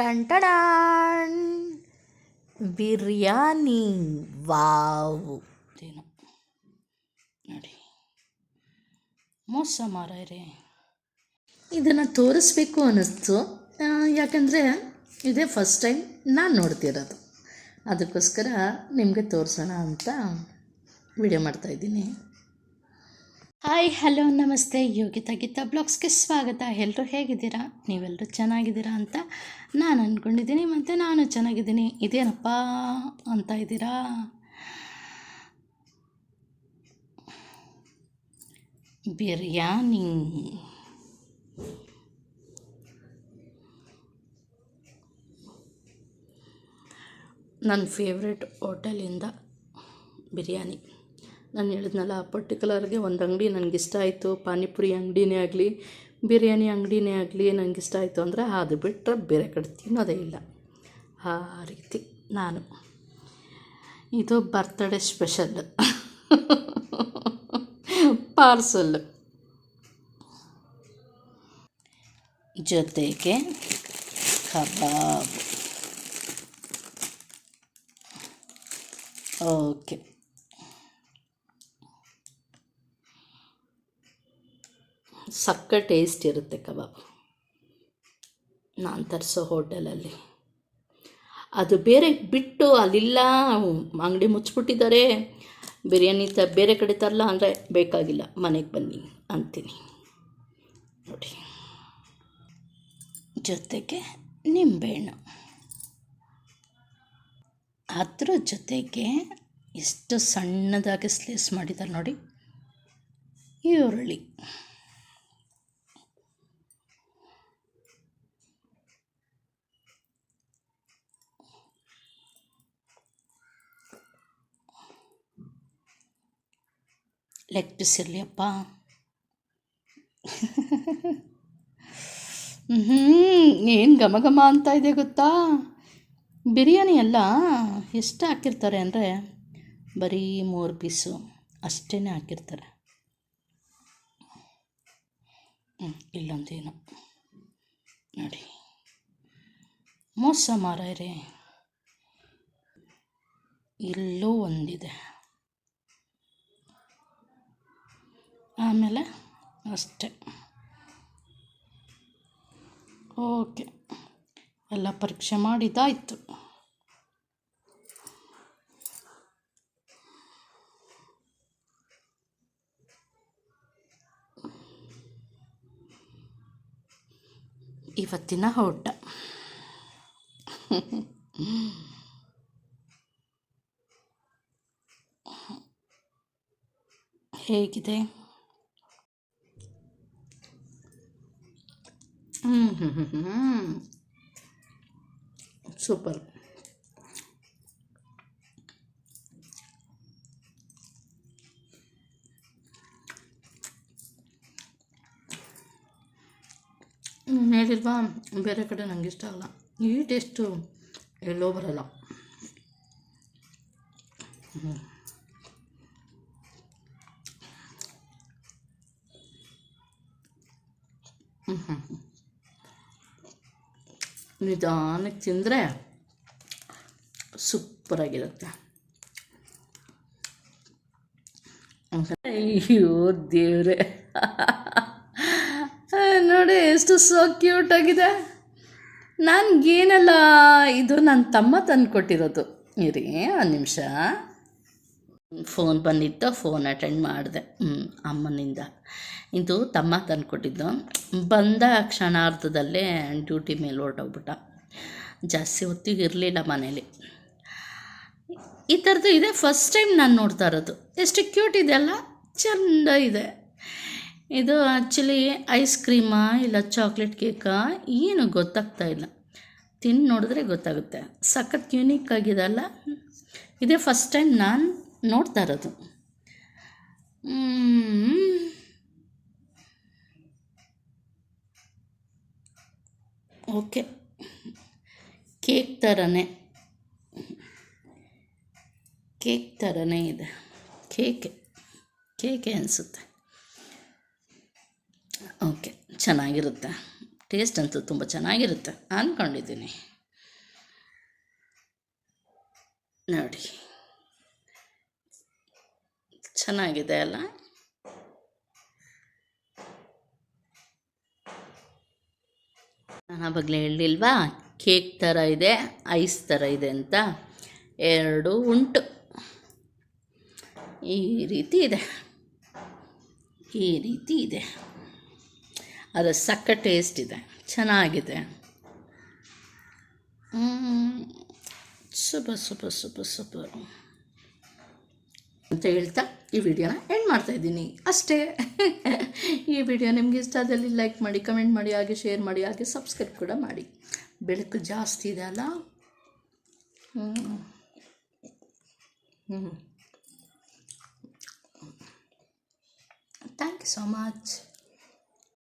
ಟಂಟಡಾನ್ biryani wow ಏನು ನೋಡಿ. ಮೋಸ ಮಾರೇ ಇದನ್ನು ತೋರಿಸ್ಬೇಕು ಅನ್ನಿಸ್ತು. ಯಾಕಂದರೆ ಇದೇ ಫಸ್ಟ್ ಟೈಮ್ ನಾನು ನೋಡ್ತಿರೋದು. ಅದಕ್ಕೋಸ್ಕರ ನಿಮಗೆ ತೋರಿಸೋಣ ಅಂತ ವಿಡಿಯೋ ಮಾಡ್ತಾಯಿದ್ದೀನಿ ಹಾಯ್, ಹಲೋ, ನಮಸ್ತೆ. ಯೋಗಿತಾ ಗೀತಾ ಬ್ಲಾಗ್ಸ್ಗೆ ಸ್ವಾಗತ. ಎಲ್ಲರೂ ಹೇಗಿದ್ದೀರಾ? ನೀವೆಲ್ಲರೂ ಚೆನ್ನಾಗಿದ್ದೀರಾ ಅಂತ ನಾನು ಅಂದ್ಕೊಂಡಿದ್ದೀನಿ ಮತ್ತು ನಾನು ಚೆನ್ನಾಗಿದ್ದೀನಿ. ಇದೇನಪ್ಪ ಅಂತ ಇದ್ದೀರಾ? ಬಿರಿಯಾನಿ. ನನ್ನ ಫೇವ್ರೆಟ್ ಹೋಟೆಲಿಂದ ಬಿರಿಯಾನಿ. ನಾನು ಹೇಳಿದ್ನಲ್ಲ, ಪರ್ಟಿಕ್ಯುಲರ್ಗೆ ಒಂದು ಅಂಗಡಿ ನನಗಿಷ್ಟ ಆಯಿತು. ಪಾನಿಪುರಿ ಅಂಗಡಿನೇ ಆಗಲಿ, ಬಿರಿಯಾನಿ ಅಂಗಡಿನೇ ಆಗಲಿ ನನಗಿಷ್ಟ ಆಯಿತು ಅಂದರೆ ಅದು ಬಿಟ್ಟರೆ ಬೇರೆ ಕಡೆ ತಿನ್ನೋದೇ ಇಲ್ಲ. ಆ ರೀತಿ ನಾನು. ಇದು ಬರ್ತ್ಡೇ ಸ್ಪೆಷಲ್ ಪಾರ್ಸಲ್ ಜೊತೆಗೆ ಕಬಾಬ್. ಓಕೆ ಸಕ್ಕ ಟೇಸ್ಟ್ ಇರುತ್ತೆ ಕಬಾಬ್. ನಾನು ತರಿಸೋ ಹೋಟೆಲಲ್ಲಿ. ಅದು ಬೇರೆ ಬಿಟ್ಟು ಅಲ್ಲಿಲ್ಲ, ಅಂಗಡಿ ಮುಚ್ಚಿಬಿಟ್ಟಿದ್ದಾರೆ. ಬಿರಿಯಾನಿ ತ, ಬೇರೆ ಕಡೆ ತರಲ್ಲ ಅಂದರೆ ಬೇಕಾಗಿಲ್ಲ, ಮನೆಗೆ ಬನ್ನಿ ಅಂತೀನಿ. ನೋಡಿ. ಜೊತೆಗೆ ನಿಂಬೆಹಣ್ಣು. ಅದ್ರ ಜೊತೆಗೆ ಎಷ್ಟು ಸಣ್ಣದಾಗಿ ಸ್ಲೈಸ್ ಮಾಡಿದ್ದಾರೆ ನೋಡಿ. ಈರುಳ್ಳಿ ಲೆಗ್ ಪೀಸ್ ಇರಲಿ ಅಪ್ಪ. ಹ್ಞೂ ಏನು ಘಮ ಘಮ ಅಂತ ಇದೆ ಗೊತ್ತಾ? ಬಿರಿಯಾನಿ ಎಲ್ಲ ಎಷ್ಟು ಹಾಕಿರ್ತಾರೆ ಅಂದರೆ ಬರೀ ಮೂರು ಪೀಸು ಅಷ್ಟೇ ಹಾಕಿರ್ತಾರೆ. ಹ್ಞೂ ಇಲ್ಲೊಂದೇನು. ನೋಡಿ. ಮೋಸ ಮಾರಾಯ್ರೆ. ಇಲ್ಲೂ ಒಂದಿದೆ. ಆಮೇಲೆ ಅಷ್ಟೆ. ಓಕೆ. ಎಲ್ಲ ಪರೀಕ್ಷೆ ಮಾಡಿದ್ದಾಯಿತು. ಇವತ್ತಿನ ಊಟ ಹೇಗಿದೆ? ಹ್ಞೂ ಹ್ಞೂ ಹ್ಞೂ ಹ್ಞೂ ಸೂಪರ್ ಹ್ಮ್, ಹೇಳಿಲ್ವಾ ಬೇರೆ ಕಡೆ ನನಗೆ ಇಷ್ಟ ಆಗಲ್ಲ ಈ ಟೇಸ್ಟು ಎಲ್ಲೋ ಬರಲ್ಲ ಹ್ಮ್. ಹ್ಮ್, ಹ್ಮ್, ಹ್ಮ್. ನಿಧಾನಕ್ಕೆ ತಿಂದರೆ ಸೂಪರಾಗಿರುತ್ತೆ ಅಯ್ಯೋ ದೇವ್ರೆ. ನೋಡಿ ಎಷ್ಟು ಸೋ ಕ್ಯೂಟ್ ಆಗಿದೆ. ನನಗೇನಲ್ಲ ಇದು ನನ್ನ ತಮ್ಮ ತಂದು ಕೊಟ್ಟಿರೋದು ಇರಿ, ಒಂದು ನಿಮಿಷ. ಫೋನ್ ಬಂದಿತ್ತು ಫೋನ್ ಅಟೆಂಡ್ ಮಾಡಿದೆ. ಅಮ್ಮನಿಂದ. ಇದು ತಮ್ಮ ತಂದುಕೊಟ್ಟಿದ್ದು. ಬಂದ ಕ್ಷಣಾರ್ಧದಲ್ಲೇ ಡ್ಯೂಟಿ ಮೇಲೆ ಹೊರಟೋಗ್ಬಿಟ್ಟ. ಜಾಸ್ತಿ ಹೊತ್ತಿಗೆ ಇರಲಿಲ್ಲ ಮನೇಲಿ. ಈ ಥರದ್ದು ಇದೆ. ಫಸ್ಟ್ ಟೈಮ್ ನಾನು ನೋಡ್ತಾ ಇರೋದು. ಎಷ್ಟು ಕ್ಯೂಟ್ ಇದೆ ಅಲ್ಲ? ಚೆಂದ ಇದೆ. ಇದು ಆ್ಯಕ್ಚುಲಿ ಐಸ್ ಕ್ರೀಮಾ ಇಲ್ಲ ಚಾಕ್ಲೇಟ್ ಕೇಕಾ ಏನು ಗೊತ್ತಾಗ್ತಾ ಇಲ್ಲ. ತಿಂದು ನೋಡಿದ್ರೆ ಗೊತ್ತಾಗುತ್ತೆ. ಸಖತ್ ಯೂನಿಕ್ ಆಗಿದೆ ಅಲ್ಲ? ಇದೇ ಫಸ್ಟ್ ಟೈಮ್ ನಾನು ನೋಡ್ತಾ ಇರೋದು. ಓಕೆ. ಕೇಕ್ ಥರನೇ ಕೇಕ್ ಥರನೇ ಇದೆ. ಕೇಕೆ. ಕೇಕೆ ಅನಿಸುತ್ತೆ. ಓಕೆ. ಚೆನ್ನಾಗಿರುತ್ತೆ. ಟೇಸ್ಟ್ ಅಂತೂ ತುಂಬ ಚೆನ್ನಾಗಿರುತ್ತೆ. ಅಂದ್ಕೊಂಡಿದ್ದೀನಿ ನೋಡಿ. ಚೆನ್ನಾಗಿದೆ ಅಲ್ಲ? ನಾನು ಆವಾಗಲೇ ಹೇಳಿಲ್ವಾ? ಕೇಕ್ ಥರ ಇದೆ, ಐಸ್ ಥರ ಇದೆ ಅಂತ. ಎರಡು ಉಂಟು. ಈ ರೀತಿ ಇದೆ. ಈ ರೀತಿ ಇದೆ. ಅದು ಸಕ್ಕ ಟೇಸ್ಟ್ ಇದೆ. ಚೆನ್ನಾಗಿದೆ. Super super super super. ಅಂತ ಹೇಳ್ತಾ ಈ ವಿಡಿಯೋನ ಎಂಡ್ ಮಾಡ್ತಾ ಇದ್ದೀನಿ. ಅಷ್ಟೇ. ಈ ವಿಡಿಯೋ ನಿಮ್ಗೆ ಇಷ್ಟ ಆದಲ್ಲಿ ಲೈಕ್ ಮಾಡಿ ಕಮೆಂಟ್ ಮಾಡಿ, ಹಾಗೆ ಶೇರ್ ಮಾಡಿ, ಹಾಗೆ ಸಬ್ಸ್ಕ್ರೈಬ್ ಕೂಡ ಮಾಡಿ. ಬೆಳಕು ಜಾಸ್ತಿ ಇದೆ ಅಲ್ಲ? ಹ್ಞೂ ಥ್ಯಾಂಕ್ ಯು ಸೊ ಮಚ್